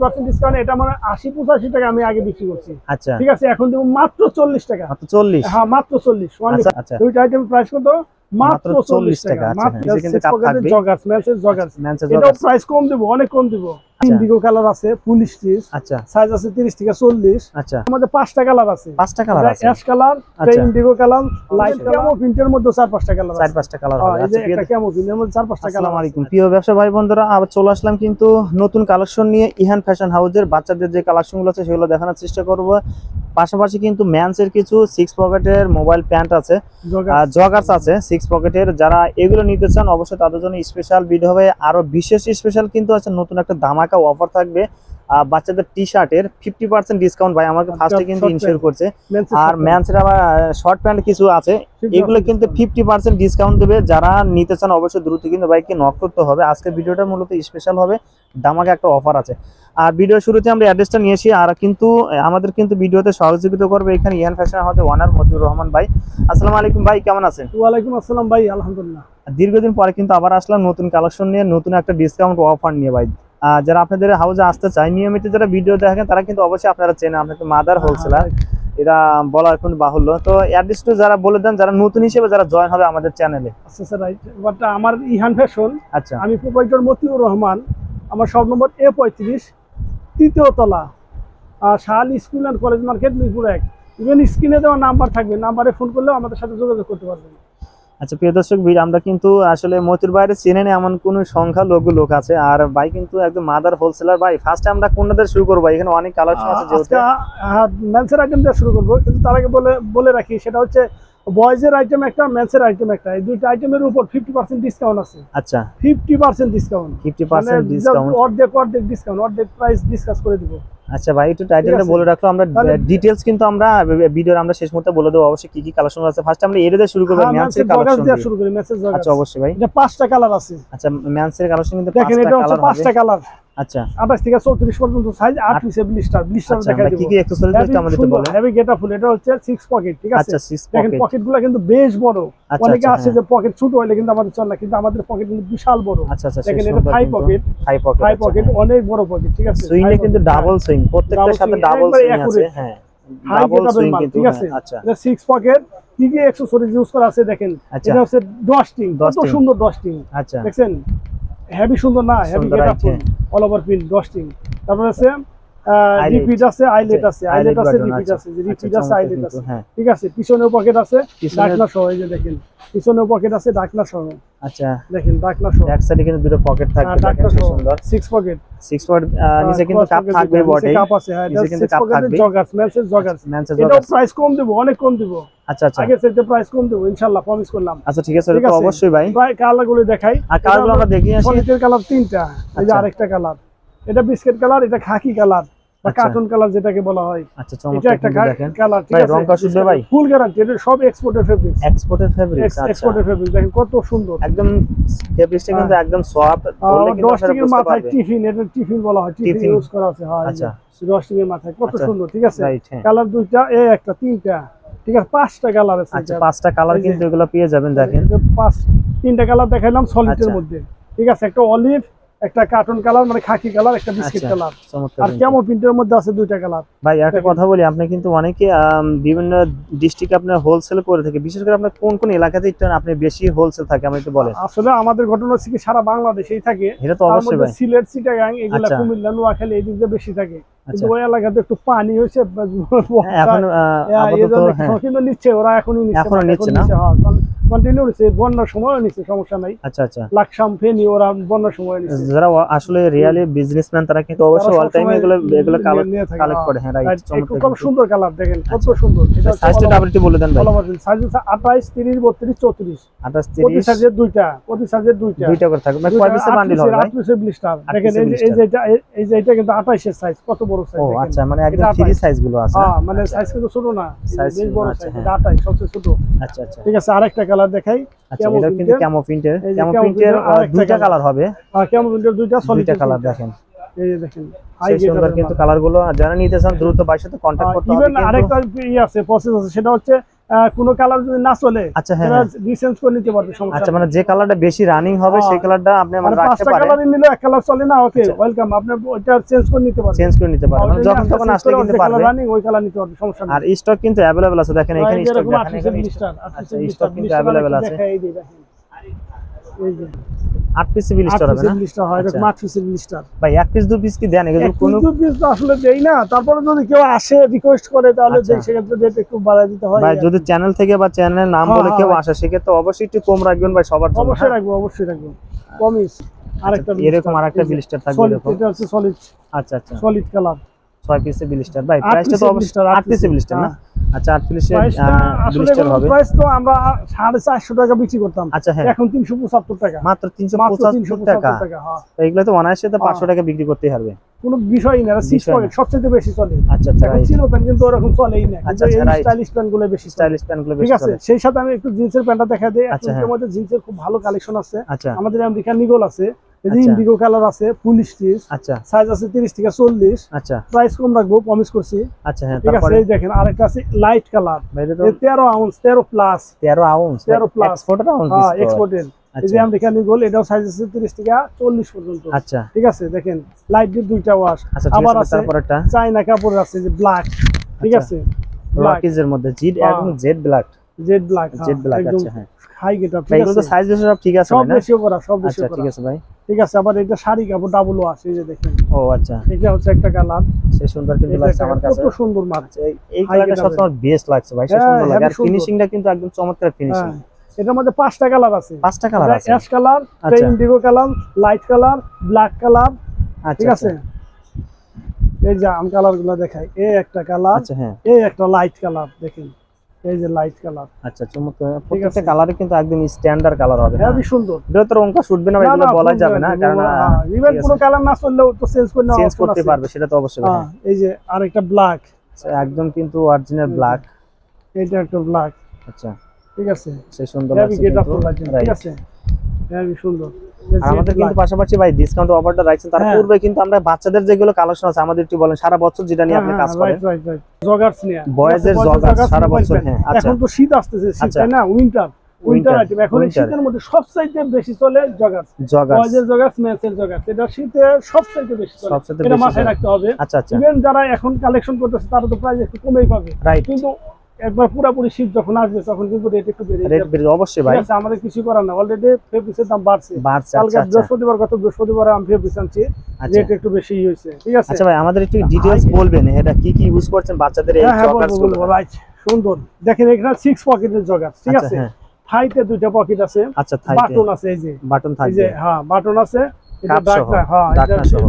Percent discount এটা মানে আশি পঁচাশি টাকা আমি আগে বিক্রি করছি। আচ্ছা। ঠিক আছে এখন দেবো মাত্র চল্লিশ টাকা। চল্লিশ? হ্যাঁ মাত্র চল্লিশ আচ্ছা আচ্ছা। দুইটা আইটেম প্রাইস কত? মাত্র মাত্র 40 চল্লিশ টাকা। জগার্স ম্যানসের এটাও প্রাইস কম দেবো অনেক কম দেবো। ইন্ডিগো কালার আছে ফুল স্টিচ। আচ্ছা। সাইজ আছে তিরিশ থেকে চল্লিশ। আচ্ছা। আমাদের পাঁচটা কালার আছে। পাঁচটা কালার আছে। অ্যাশ কালার আচ্ছা। ইন্ডিগো কালার লাইট ক্যামো প্রিন্টের মধ্যে চার পাঁচটা কালার চার পাঁচটা কালার হ্যাঁ, যে আচ্ছা প্রিয় একটা প্রিন্টের মধ্যে চার পাঁচটা কালার আলাইকুম। প্রিয় ব্যবসা ভাই বন্ধুরা আবার চলে আসলাম কিন্তু নতুন কালেকশন নিয়ে ইহান ফ্যাশন বাচ্চাদের যে কালেকশনগুলো আছে সেগুলো দেখানোর চেষ্টা করব। পাশাপাশি কিন্তু ম্যানসের কিছু সিক্স পকেটের মোবাইল প্যান্ট আছে। আর জগার্স আছে সিক্স পকেটের যারা এগুলো নিতে চান অবশ্যই তাদের জন্য স্পেশাল ভিডিও হবে। আরও বিশেষ স্পেশাল কিন্তু আছে নতুন একটা ধামাকা অফার থাকবে। বাচ্চাদের টি শার্টের ফিফটি পার্সেন্ট ডিসকাউন্ট ভাই আমাকে ফার্স্টে কিন্তু ইনশিওর করছে। আর ম্যানসের আবার শর্ট প্যান্ট কিছু আছে। এগুলো কিন্তু ফিফটি পার্সেন্ট ডিসকাউন্ট দেবে। যারা নিতে চান অবশ্যই দ্রুত কিন্তু বাইককে নক করতে হবে। আজকের ভিডিওটা মূলত স্পেশাল হবে। দামাকে একটা অফার আছে। আর ভিডিও শুরুতে আমরা অ্যাড্রেসটা নিয়েছি আর কিন্তু আমাদের কিন্তু ভিডিওতে সহযোগিতা করবে এখানে ইয়ান ফ্যাশন হাউসের ওয়ানার মতিউর রহমান ভাই। আসসালামু আলাইকুম ভাই কেমন আছেন? ওয়ালাইকুম আসসালাম ভাই আলহামদুলিল্লাহ। দীর্ঘদিন পরে কিন্তু আবার আসলাম নতুন কালেকশন নিয়ে নতুন একটা ডিসকাউন্ট অফার নিয়ে ভাই। যারা আপনাদের হাউসে আসতে চায় নিয়মিত যারা ভিডিও দেখেন তারা কিন্তু অবশ্যই আপনারা চেনে আপনাকে মাদার হোলসেলার এটা বলার কোনো বাহুল্য। তো অ্যাড্রেসটা যারা বলে দেন যারা নতুন হিসেবে যারা জয়েন হবে আমাদের চ্যানেলে আচ্ছা স্যার রাইট বাট আমার ইহান ফ্যাশন আচ্ছা। আমি প্রোপাইটর মতিউর রহমান আমার সব নম্বর এ পঁয়ত্রিশ তৃতীয় তলা শাল school and college market Mirpur এক। ইভেন স্ক্রিনে দেওয়া নাম্বার থাকবে নাম্বারে ফোন করলেও আমাদের সাথে যোগাযোগ করতে পারবেন। আচ্ছা প্রিয় দর্শক ভিড় আমরা কিন্তু আসলে মতির বাইরে চেনে না এমন কোন সংখ্যা লঘু লোক আছে। আর ভাই কিন্তু একদম মাদার হোলসেলার ভাই। ফার্স্টে আমরা কোনটাদের শুরু করব? এখানে অনেক কালেকশন আছে যেহেতু। আজকে আইটেম দিয়ে শুরু করব। কিন্তু তার আগে বলে বলে রাখি সেটা হচ্ছে বয়েজের আইটেম একটা ম্যান্সের আইটেম একটা। এই দুইটা আইটেমের উপর ফিফটি পার্সেন্ট ডিসকাউন্ট আছে। আচ্ছা। ফিফটি পার্সেন্ট ডিসকাউন্ট ফিফটি মানে পার্সেন্ট ডিসকাউন্ট অর্ধেক অর্ধেক ডিসকাউন্ট অর্ধেক প্রাইস ডিসকাস করে দিব। আচ্ছা ভাই একটু টাইটেলটা বলে রাখল আমরা ডিটেইলস ডিটেলস কিন্তু আমরা ভিডিওর আমরা শেষ মুহূর্তে বলে দেবো অবশ্যই কি কি কালেকশন আছে। ফার্স্ট আমরা এর দিয়ে শুরু করব ম্যানসের কালেকশন দিয়ে শুরু করি ম্যানসের জগার্স আচ্ছা অবশ্যই ভাই। এটা পাঁচটা কালার আছে। আচ্ছা ম্যানসের কালেকশন কিন্তু দেখেন পাঁচটা এটা হচ্ছে কালার পাঁচটা কালার আচ্ছা। আঠাশ থেকে চৌত্রিশ পর্যন্ত সাইজ আট আট- পিসে ব্লিস্টার ব্লিস্টার আচ্ছা দেখা আমরা কি কি অ্যাকসেসরিজ একটু আমাদের বলেন? হেভি গেটা ফুল এটা হচ্ছে সিক্স পকেট ঠিক আছে? আচ্ছা পকেট কিন্তু বেশ বড়। আচ্ছা অনেকে আচ্ছা আছে যে পকেট ছোট হলে কিন্তু আমাদের চলে না কিন্তু আমাদের পকেট কিন্তু বিশাল বড়। আচ্ছা আচ্ছা দেখেন এটা thigh pocket high pocket thigh pocket অনেক বড় পকেট ঠিক আছে? সুইং কিন্তু ডাবল সুইং প্রত্যেকটার সাথে ডাবল সুইং আছে হ্যাঁ। ডাবল সুইং কিন্তু হ্যাঁ, আছে? আচ্ছা। এটা পকেট কি কি অ্যাকসেসরিজ ইউজ করা আছে দেখেন? আচ্ছা। এটা হচ্ছে ডস্টিং কত সুন্দর ডস্টিং আচ্ছা। দেখছেন? হেভি সুন্দর না হেভি অল ওভার প্রিন্ট ডস্টিং তারপরে আছে। রিপিট আছে আইলেট আছে আইলেট আছে রিপিট আছে। রিপিট আচ্ছা, আছে আইলেট আছে। হ্যাঁ। ঠিক আছে পিছনেও পকেট আছে ডাকনা সহ এই যে দেখেন। পিছনেও পকেট আছে ডাকনা সহ। আচ্ছা। দেখেন ডাকনা সহ। ব্যাক সাইডে কিন্তু দুটো পকেট থাকবে ডাকনা সহ। সুন্দর। সিক্স পকেট সিক্স পয়েন্ট নিচে কিন্তু কাপ থাকবে বটে কাপ আছে হ্যাঁ নিচে কিন্তু কাপ থাকবে। জগার্স ম্যাচের জগার্স ম্যানসের এটাও প্রাইস কম দেবো অনেক কম দেবো। আচ্ছা আচ্ছা। আগে থেকে প্রাইস কম দেবো ইনশাআল্লাহ প্রমিস করলাম। আচ্ছা ঠিক আছে তো। অবশ্যই ভাই। প্রায় কালারগুলো দেখাই। আর কালারগুলো আমরা আসি। কালার তিনটা এই যে আচ্ছা। আরেকটা কালার। এটা বিস্কিট কালার এটা খাকি কালার। বা। কার্টুন কালার যেটাকে বলা হয়। আচ্ছা চমৎকার একটা কালার ঠিক আছে? রং ভাই? ফুল গ্যারান্টি এটা সব এক্সপোর্টের ফেব্রিক এক্সপোর্টের ফেব্রিক্স আচ্ছা। এক্সপোর্টের ফেব্রিক দেখেন কত সুন্দর। একদম ফেব্রিক্সটা কিন্তু একদম সফট বললে কিন্তু বুঝতে মাথায় টিফিন এটা টিফিন বলা হয় টিফিন ইউজ করা আছে হয়। আচ্ছা। এর মাথায় কত আচ্ছা। সুন্দর ঠিক আছে? হ্যাঁ। কালার দুইটা এ একটা তিনটা ঠিক আছে? পাঁচটা কালার আছে আচ্ছা পাঁচটা কালার কিন্তু এগুলো পেয়ে যাবেন দেখেন। পাঁচ তিনটা কালার দেখাইলাম সলিডের আচ্ছা। মধ্যে ঠিক আছে? একটা অলিভ একটা কার্টুন কালার মানে খাকি কালার একটা বিস্কিট আচ্ছা, কালার আর। কেমন প্রিন্টের মধ্যে আছে দুইটা কালার ভাই একটা কথা বলি আপনি কিন্তু অনেকে বিভিন্ন ডিস্ট্রিক্টে আপনার হোলসেল করে থাকে। বিশেষ করে আপনার কোন কোন এলাকাতে আপনি বেশি হোলসেল থাকে আমরা একটু বলেন। আসলে আমাদের ঘটনা হচ্ছে কি সারা বাংলাদেশেই থাকে। এটা তো অবশ্যই ভাই। সিলেট চিটাগাং এগুলা আচ্ছা। কুমিল্লা নোয়াখালী এই দিকে বেশি থাকে। কিন্তু আচ্ছা। ওই এলাকাতে একটু পানি হয়েছে হ্যাঁ, এখন হ্যাঁ, হ্যাঁ। কিন্তু নিচ্ছে ওরা এখনই নিচ্ছে এখনও মানে নিচ্ছে না? কন্টিনিউ নিচ্ছে বন্যার সময়ও নিচ্ছে সমস্যা নাই। আচ্ছা আচ্ছা। লাকসাম ফেনি ওরা বন্যার সময় নিচ্ছে যারা আসলে রিয়ালি বিজনেসম্যান তারা কিন্তু অবশ্যই অল টাইম এগুলো এগুলো কালেক্ট। করে। হ্যাঁ রাইট কত সুন্দর কালার দেখেন কত আচ্ছা। সুন্দর। এটা সাইজটা all একটু বলে দেন ভাই। হচ্ছে 28, 30, 32, 34 28 প্রতি 30 সাইজের দুইটা প্রতি সাইজের দুইটা। দুইটা করে থাকবে। মানে কয় পিসের বান্ডিল হবে ভাই? আট piece-এর blister। আট দেখেন এই যে- এই যে এটা এই- যে এটা কিন্তু 28 এর সাইজ কত বড় সাইজ ও আচ্ছা মানে একদম 28 সাইজগুলো আছে। হ্যাঁ মানে সাইজ কিন্তু ছোট না। বেশ বড় আচ্ছা, সাইজ হ্যাঁ। 28 সবচেয়ে ছোট। আচ্ছা আচ্ছা। ঠিক আছে আরেকটা কালার দেখাই। আচ্ছা কিন্তু ক্যামো প্রিন্টের ক্যামো দুইটা কালার হবে। প্রিন্টের দুইটা সলিড কালার দেখেন। এই দেখেন সুন্দর কিন্তু কালারগুলো যারা নিতে চান দ্রুত ভাইয়ের সাথে কন্ট্যাক্ট করতে হবে আরেকটা ইয়ে আছে প্রসেস আছে সেটা হচ্ছে কোনো কালার যদি না চলে আচ্ছা হ্যাঁ হ্যাঁ। করে নিতে পারবে সমস্যা আচ্ছা মানে যে কালারটা বেশি রানিং হবে হ্যাঁ। সেই কালারটা আপনি আর মানে রাখতে পারেন। কালারই নিলে এক কালার চলে না? ওকে আচ্ছা। ওয়েলকাম আপনি ওইটা চেঞ্জ করে নিতে পারবেন। চেঞ্জ করে নিতে পারেন মানে যখন তখন আসলে কিন্তু পারবে। রানিং ওই কালার নিতে পারবে সমস্যা আর স্টক কিন্তু অ্যাভেলেবেল আছে দেখেন এখানে স্টক দেখেন এখানে আচ্ছা স্টক কিন্তু অ্যাভেলেবেল আছে। দিই দেখেন। পিস হবে না? ব্লিস্টার হয় এরকম আচ্ছা। 38 ব্লিস্টার ভাই এক পিস দু পিস কি দেন? এগুলো কোনো কিন্তু পিস তো আসলে দেই না। তারপরে যদি কেউ আসে রিকোয়েস্ট করে তাহলে আচ্ছা। সেক্ষেত্রে রেট একটু বাড়ায় দিতে হয়। ভাই যদি চ্যানেল থেকে বা চ্যানেলের নাম হ্যাঁ, বলে হ্যাঁ, কেউ। আসে সেক্ষেত্রে অবশ্যই একটু কম রাখবেন ভাই সবার জন্য অবশ্যই হ্যাঁ? রাখব অবশ্যই রাখব। কমিস আরেকটা আচ্ছা, এরকম আরেকটা ব্লিস্টার থাকবে সলিড এরকম? এটা হচ্ছে সলিড আচ্ছা আচ্ছা। সলিড কালার ছয় পিসের ব্লিস্টার ভাই প্রাইসটা তো অবশ্যই blister, আট আট পিসের না। আচ্ছা আট পিসের ব্লিস্টার হবে। প্রাইস তো আমরা সাড়ে চারশো টাকা বিক্রি করতাম। আচ্ছা হ্যাঁ। এখন টাকা। মাত্র টাকা। হ্যাঁ। তো এগুলো তো অনায়াসে তো পাঁচশো হ্যাঁ। টাকা বিক্রি করতেই পারবে কোনো বিষয়ই না সিক্স বিষয় পকেট সবচেয়ে বেশি চলে। আচ্ছা আচ্ছা প্যান্ট কিন্তু ওরকম চলেই না। আচ্ছা, কিন্তু আচ্ছা, স্টাইলিশ প্যান্টগুলো বেশি স্টাইলিশ বেশি আছে সেই সাথে আমি একটু জিন্সের প্যান্টটা দেখা দিই। মধ্যে জিন্সের খুব ভালো কালেকশন আছে। আমাদের আমেরিকান নিগল আছে এই আচ্ছা। ইন্ডিগো কালার আছে ফুল স্টিচ আচ্ছা। সাইজ আছে তিরিশ থেকে চল্লিশ। আচ্ছা। প্রাইস কম রাখব প্রমিস করছি। আচ্ছা হ্যাঁ তারপরে? এই দেখেন আরেকটা আছে লাইট কালার তো তেরো আউন্স তেরো প্লাস তেরো আউন্স 13 plus। এক্সপোর্টের আউন্স হ্যাঁ এক্সপোর্টেড এই যে আচ্ছা আমেরিকান নিগল এটাও সাইজ আছে তিরিশ থেকে চল্লিশ পর্যন্ত। আচ্ছা। ঠিক আছে দেখেন লাইট দিয়ে দুইটা ওয়াশ আচ্ছা আবার আছে তারপরেরটা? চাইনা কাপড় আছে যে ব্ল্যাক ঠিক। আছে? ব্ল্যাক রকিজের মধ্যে জিড। একদম jet black jet black jet black আচ্ছা হ্যাঁ। হাই গেটআপ ঠিক আছে? সাইজ সব ঠিক আছে সব রেশিও করা সব রেশিও আচ্ছা ঠিক আছে ভাই। ঠিক আছে আবার এটা শাড়ি কাপড় ডাবল ওয়াশ এই যে দেখেন। ও আচ্ছা। এটা হচ্ছে একটা কালার সেই সুন্দর কিন্তু লাগছে আমার কাছে। কত সুন্দর মাছ আচ্ছা, এই- কালারটা grade সবসময় বেস্ট লাগছে ভাই সে হ্যাঁ, সুন্দর লাগে। আর ফিনিশিংটা কিন্তু একদম চমৎকার ফিনিশিং হ্যাঁ এটার মধ্যে পাঁচটা কালার আছে। পাঁচটা কালার আছে। অ্যাশ কালার আচ্ছা। Indigo colour light colour black colour আচ্ছা ঠিক আছে? এই যে আম কালারগুলো দেখাই এই একটা কালার আচ্ছা হ্যাঁ। এই একটা লাইট কালার দেখেন। এই যে লাইট কালার আচ্ছা চমৎকার। প্রত্যেকটা কালারে কিন্তু একদম স্ট্যান্ডার্ড কালার হবে হ্যাঁ সুন্দর। এটা তো রংটা শুটবে না এগুলো বলা যাবে না কারণ ইভেন কোনো কালার না চললেও তো চেঞ্জ করে চেঞ্জ করতে পারবে সেটা তো অবশ্যই হ্যাঁ, এই যে আরেকটা ব্ল্যাক হ্যাঁ। একদম কিন্তু অরিজিনাল ব্ল্যাক এইটা একটা ব্ল্যাক আচ্ছা। ঠিক আছে। সেই সুন্দর লাগছে ঠিক আছে। হেভি সুন্দর। আর আমাদের কিন্তু পাশাপাশি ভাই ডিসকাউন্ট অফারটা রাখছেন। তার হ্যাঁ। পূর্বে কিন্তু আমরা বাচ্চাদের যেগুলো কালেকশন আছে আমাদের একটু বলেন সারা বছর যেটা নিয়ে আপনি কাজ করেন? জগার্স নিয়ে। Joggers joggers সারা বছর, হ্যাঁ, আচ্ছা। এখন তো শীত আসতেছে শীত আচ্ছা। তাই না? উইন্টার উইন্টার আইটেম এখন শীতের মধ্যে সবচাইতে বেশি চলে জগার্স বয়েজের জগার্স মেন্সের জগার্স এটা শীতে সবচাইতে বেশি চলে। এটা মাথায় রাখতে হবে। আচ্ছা আচ্ছা। ইভেন যারা এখন কালেকশন করতেছে তারা তো প্রাইস একটু কমেই পাবে। রাইট কিন্তু একবার পুরোপুরি শীত যখন আসবে তখন কিন্তু রেট একটু বেড়ে রেট যাবে। অবশ্যই ভাই। আমাদের কিছু করার না অলরেডি ফেব্রিক্সের দাম বাড়ছে। বাড়ছে কালকে আচ্ছা। আচ্ছা বৃহস্পতিবার গত বৃহস্পতিবার আমি ফেব্রিক্স আনছি। আচ্ছা। রেট একটু বেশি হয়েছে। ঠিক আছে? আচ্ছা ভাই আমাদের একটু ডিটেইলস বলবেন এটা কি কি ইউজ করছেন বাচ্চাদের এই হ্যাঁ হ্যাঁ জগার্স বলব বলব রাইট সুন্দর। দেখেন এখানে সিক্স পকেটের জগার ঠিক আচ্ছা আছে? হ্যাঁ। থাইতে দুইটা পকেট আছে। আচ্ছা থাইতে বাটন আছে এই যে। বাটন এই থাকবে যে হ্যাঁ বাটন আছে। এটা ডাকনা হ্যাঁ ডাকনা সহ।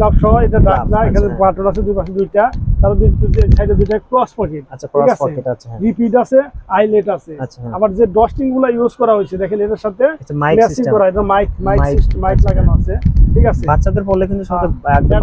লাভ সহ এটা ডাকনা আচ্ছা, এখানে হ্যাঁ। বাটন আছে দুই পাশে দুইটা। তার সাইডে দুইটা ক্রস পকেট আচ্ছা ক্রস পকেট আছে? হ্যাঁ। রিপিট আছে আইলেট আছে। আচ্ছা হ্যাঁ। আবার যে ডস্টিংগুলো ইউজ করা হয়েছে দেখেন এটার সাথে ম্যাচিং করা এটা মাইক মাইক মাইক লাগানো আছে। ঠিক আছে? বাচ্চাদের পড়লে কিন্তু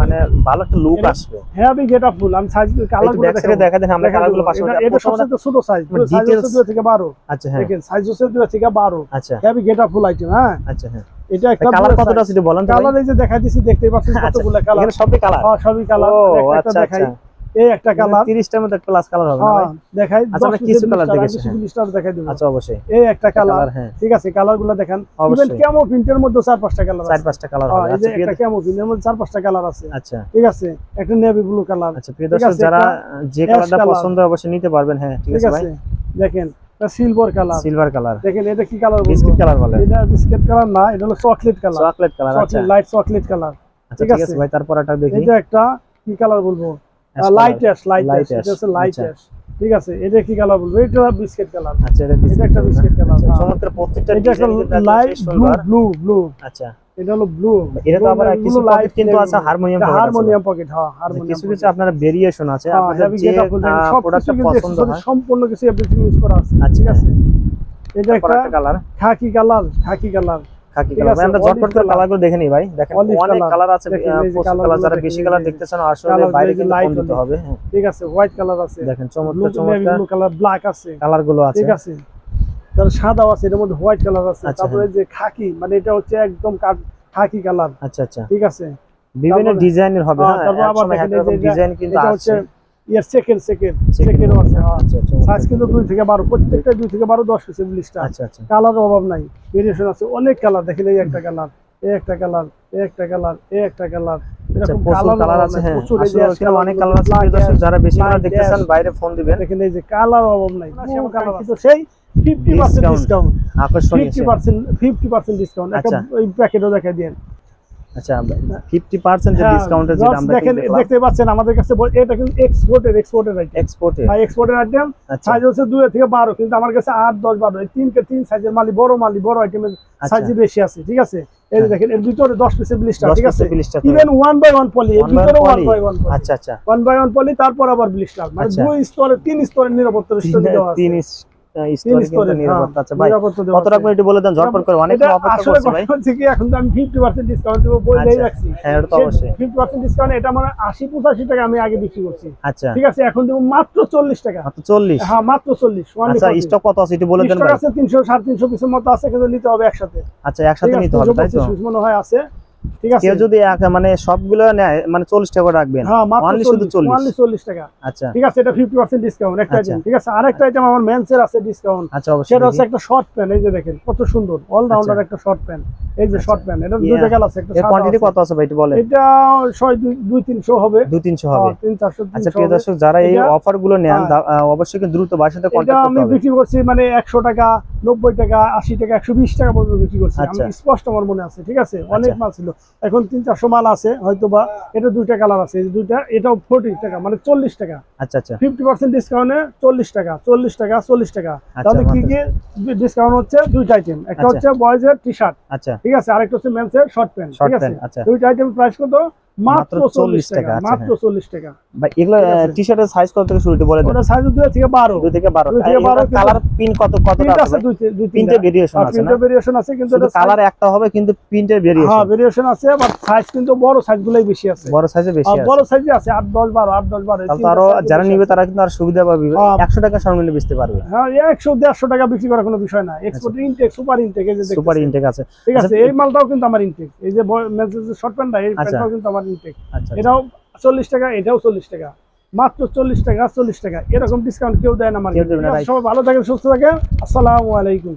মানে ভালো একটা লুক আসবে। হ্যাঁ আমি গেট ফুল আমি সাইজ কালার একটু ব্যাক দেখা দেন আমরা কালারগুলো পাশাপাশি এটা সবচেয়ে ছোট সাইজ সাইজ হচ্ছে থেকে বারো। আচ্ছা হ্যাঁ। দেখেন সাইজ হচ্ছে থেকে বারো। আচ্ছা। Heavy get up full item হ্যাঁ। আচ্ছা হ্যাঁ। এটা একটা কালার কতটা আছে বলেন কালার এই যে দেখাই দিছি দেখতেই পাচ্ছেন আচ্ছা, কতগুলো কালার এখানে সবই কালার হ্যাঁ সবই কালার একটা আচ্ছা দেখাই। আচ্ছা। এই একটা কালার 30 টার মধ্যে প্লাস কালার হবে হ্যাঁ ভাই? দেখাই। আচ্ছা, আমরা কিছু দেখেছি, হ্যাঁ। লিস্টার দেখাই দেব। আচ্ছা অবশ্যই। এই একটা কালার কালার হ্যাঁ। ঠিক আছে কালারগুলো দেখেন ইভেন কেমো প্রিন্টের মধ্যে চার পাঁচটা কালার চার আছে। পাঁচটা কালার হবে। এই যে একটা কেমো প্রিন্টের মধ্যে চার পাঁচটা কালার আছে। আচ্ছা। ঠিক আছে একটা নেভি ব্লু কালার আচ্ছা প্রিয় দর্শক যারা যে কালারটা পছন্দ অবশ্যই নিতে পারবেন হ্যাঁ ঠিক আছে ভাই? আছে দেখেন সিলভার কালার সিলভার কালার দেখেন এটা কি কালার বিস্কিট কালার বলে। এটা বিস্কিট কালার না এটা হলো চকলেট কালার চকলেট কালার আচ্ছা। লাইট চকলেট কালার ঠিক ঠিক আছে। আছে ভাই তারপর একটা দেখি। এটা একটা কি কালার বলব? লাইট। অ্যাশ লাইট অ্যাশ এটা হচ্ছে লাইট আচ্ছা। অ্যাশ ঠিক আছে? এটা কি কালার বলব? এটা বিস্কিট কালার আচ্ছা এটা বিস্কিট কালার আচ্ছা, চমৎকার প্রত্যেকটা এটা একটা ডিজাইন কিন্তু একদম লাইট ব্লু ব্লু আচ্ছা। এটা হলো ব্লু এটা তো আবার কিছু পকেট কিন্তু আছে হারমোনিয়াম পকেট হারমোনিয়াম পকেট হ্যাঁ আচ্ছা, হারমোনিয়াম কিছু কিছু আপনার ভেরিয়েশন আছে আপনাদের যে প্রোডাক্টটা পছন্দ হয়। সম্পূর্ণ কিছু এভরিথিং ইউজ করা আছে আচ্ছা, ঠিক আছে? এটা একটা কালার খাকি কালার খাকি কালার খাকি ঠিক কালার আছে, আমরা ঝটপট করে কালারগুলো দেখে নিই ভাই। দেখেন অনেক কালার আছে কালার যারা বেশি কালার যে দেখতেছেন আসলে বাইরে কিন্তু light দিতে হবে। হ্যাঁ ঠিক আছে হোয়াইট কালার আছে। দেখেন চমৎকার চমৎকার। কালার ব্ল্যাক আছে। কালারগুলো আছে। ঠিক আছে। তার সাদাও আছে এর মধ্যে হোয়াইট কালার আছে। আচ্ছা, তারপরে যে খাকি মানে এটা হচ্ছে একদম খাকি কালার আচ্ছা আচ্ছা। ঠিক আছে? বিভিন্ন ডিজাইনের হবে হ্যাঁ, হ্যাঁ তারপর আবার দেখেন ডিজাইন কিন্তু আছে ইয়ার সেকেন্ড সেকেন্ড সেকেন্ড আছে হ্যাঁ। আচ্ছা আচ্ছা সাইজ কিন্তু দুই থেকে বারো প্রত্যেকটা দুই থেকে বারো দশ পিসের ব্লিস্টার আচ্ছা আচ্ছা। কালার অভাব নাই। ভেরিয়েশন আছে অনেক কালার দেখেন এই একটা কালার এই একটা কালার এই একটা কালার এই একটা কালার আচ্ছা কালার হ্যাঁ। যারা বেশি দেখতেছেন ash, বাইরে ফোন দিবেন। এই যে কালার অভাব নাই সেই ফিফটি পার্সেন্ট Discount। ডিসকাউন্ট আকর্ষণীয় fifty sale। Percent fifty percent discount একটা আচ্ছা। ওই প্যাকেটও দেখাই দিন আচ্ছা হ্যাঁ, ডিসকাউন্টের যেটা আমরা দেখেন দেখতে দেখতে পাচ্ছেন আমাদের কাছে এটা কিন্তু এক্সপোর্টের এক্সপোর্টের আইটেম এক্সপোর্টে হ্যাঁ এক্সপোর্টের আইটেম আচ্ছা। সাইজ হচ্ছে দুই থেকে বারো কিন্তু আমার কাছে আট দশ বারো এই তিনকে তিন সাইজের মালি বড় মালি বড় আইটেমের সাইজ বেশি আছে ঠিক আছে? এই হ্যাঁ। দেখেন এর ভিতরে দশ পিসের ব্লিস্টার ঠিক আছে। Even one by one poly এর ভিতরে বাই পলি আচ্ছা আচ্ছা। বাই ওয়ান পলি তারপর আবার ব্লিস্টার মানে। দুই স্তরের তিন স্তরের নিরাপত্তা স্টোর দেওয়া আছে। তিন তিন কিন্তু নিরাপত্তা আছে। হ্যাঁ, ভাই কত টাকা একটু বলে দেন ঝটপট করে অনেক এটা অপেক্ষা আসলে ভাই। কথা এখন তো আমি ফিফটি পার্সেন্ট ডিসকাউন্ট দেবো বলেই। রাখছি। হ্যাঁ এটা তো অবশ্যই। ফিফটি পার্সেন্ট ডিসকাউন্ট এটা আমার আশি পঁচাশি টাকা আমি আগে বিক্রি করছি। আচ্ছা। ঠিক আছে এখন দেবো মাত্র চল্লিশ টাকা। মাত্র চল্লিশ? হ্যাঁ মাত্র চল্লিশ আচ্ছা স্টক কত আছে একটু বলে দেন স্টক আছে তিনশো সাড়ে তিনশো পিসের মতো আছে কিন্তু নিতে হবে একসাথে। আচ্ছা একসাথে নিতে হবে তাই তো? মনে হয় আছে। ঠিক আছে? কেউ যদি মানে সবগুলো নেয় মানে টাকা রাখবেন। হ্যাঁ মাত্র শুধু 40 40 40 টাকা। আচ্ছা। ঠিক আছে এটা 50% ডিসকাউন্ট একটা আচ্ছা। আইটেম ঠিক আছে? আরেকটা আইটেম আমার মেন্সের আছে ডিসকাউন্ট আচ্ছা অবশ্যই সেটা হচ্ছে একটা শর্ট প্যান্ট এই যে দেখেন কত সুন্দর অল একটা শর্ট প্যান্ট এই যে শর্ট প্যান্ট এটা দুই Yeah. আছে একটা এর কোয়ান্টিটি কত আছে ভাই একটু বলেন। এটা ছয় দুই দুই তিনশো হবে। দুই তিনশো হবে। হ্যাঁ, তিন চারশো আচ্ছা প্রিয় দর্শক যারা এই অফারগুলো নেন হ্যাঁ। অবশ্যই কিন্তু দ্রুত বাসার সাথে এটা আমি করতে হবে। বিক্রি করছি মানে একশো টাকা নব্বই টাকা আশি টাকা একশো বিশ টাকা পর্যন্ত বিক্রি করছি। আমি আচ্ছা। স্পষ্ট আমার মনে আছে ঠিক আছে? অনেক আচ্ছা। মাল ছিল। এখন তিন চারশো মাল আছে হয়তো বা এটা দুইটা কালার আছে। দুইটা এটাও ফোর্টি টাকা মানে চল্লিশ টাকা। আচ্ছা আচ্ছা। ফিফটি পার্সেন্ট ডিসকাউন্টে চল্লিশ টাকা চল্লিশ টাকা চল্লিশ টাকা। আচ্ছা, তাহলে কি কি ডিসকাউন্ট হচ্ছে? দুইটা আইটেম একটা আচ্ছা। হচ্ছে বয়েজের টি শার্ট আচ্ছা। ঠিক আছে? আরেকটা হচ্ছে মেন্সের শর্ট প্যান্ট ঠিক আছে? আচ্ছা। দুইটা আইটেম প্রাইস কত? মাত্র মাত্র 40 টাকা টাকা, আচ্ছা, মাত্র চল্লিশ টাকা। ভাই এগুলো টি শার্টের সাইজ কত থেকে শুরু বলে দেন? ওটা সাইজ দুই থেকে বারো। দুই থেকে বারো। দুই থেকে বারো কিন্তু- কালার পিন কত কত আছে দুই তিনটে। ভেরিয়েশন আছে না? ভেরিয়েশন আছে কিন্তু এটা কালার একটা হবে কিন্তু প্রিন্টের হ্যাঁ ভেরিয়েশন ভেরিয়েশন আছে বাট সাইজ কিন্তু বড় সাইজ বেশি আছে। বড় সাইজে বেশি আছে। বড় সাইজে আছে আট দশ বারো আট দশ বারো তাহলে আরও যারা নিবে তারা কিন্তু আর সুবিধা পাবে। হ্যাঁ। একশো টাকা সর্বনিম্ন বেচতে পারবে। হ্যাঁ একশো দেড়শো টাকা বিক্রি করার কোনো বিষয় না। এক্সপোর্ট ইনটেক সুপার ইনটেক এই যে সুপার। ইনটেক আছে। ঠিক আছে আচ্ছা, এই মালটাও কিন্তু আমার ইনটেক এই যে শর্ট প্যান্টটা এই আচ্ছা। প্যান্টটাও কিন্তু আমার ইনটেক আচ্ছা এটাও চল্লিশ টাকা এটাও চল্লিশ টাকা। মাত্র চল্লিশ টাকা চল্লিশ টাকা। এরকম ডিসকাউন্ট কেউ দেয় না right. সবাই ভালো থাকেন সুস্থ থাকেন। আসসালামু আলাইকুম।